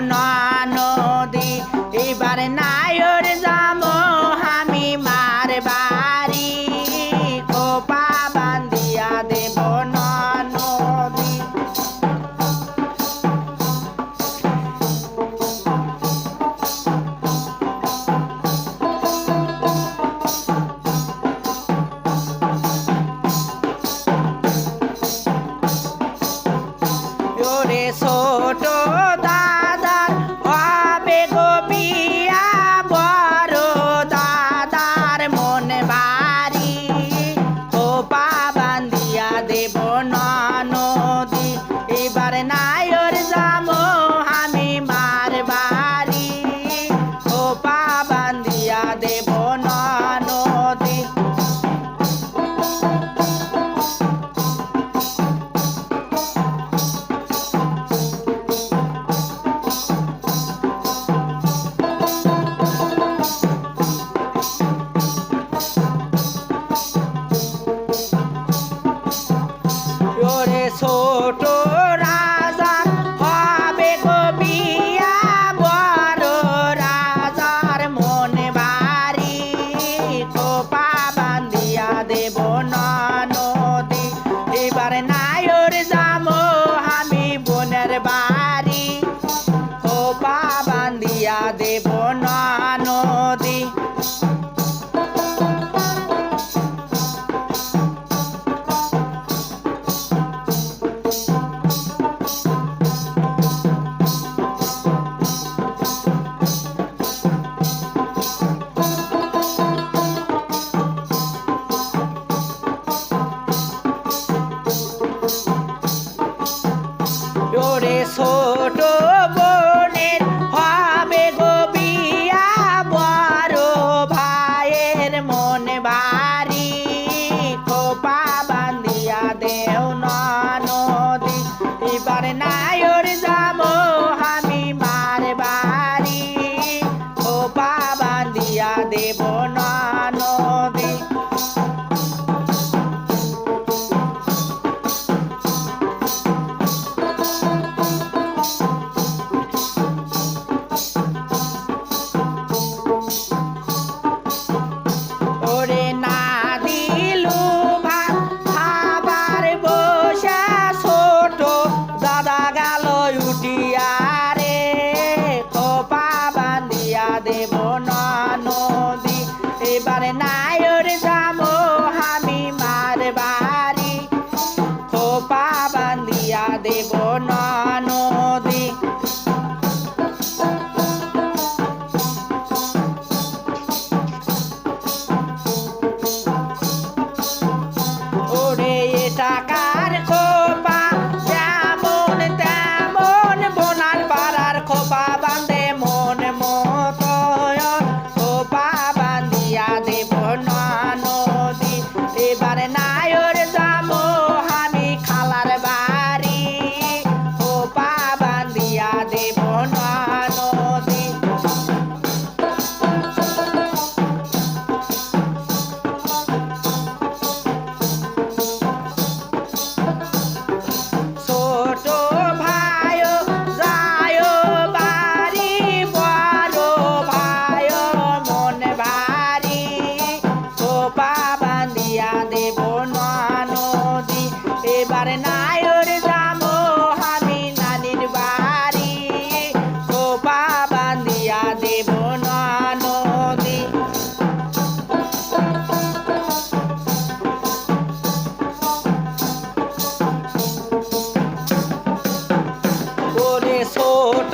no, no. ছোট দেব না নদী এবারে নায়র যাব আমি মার বাড়ি। খোপা বান্ধিয়া দেব ওরে ছোট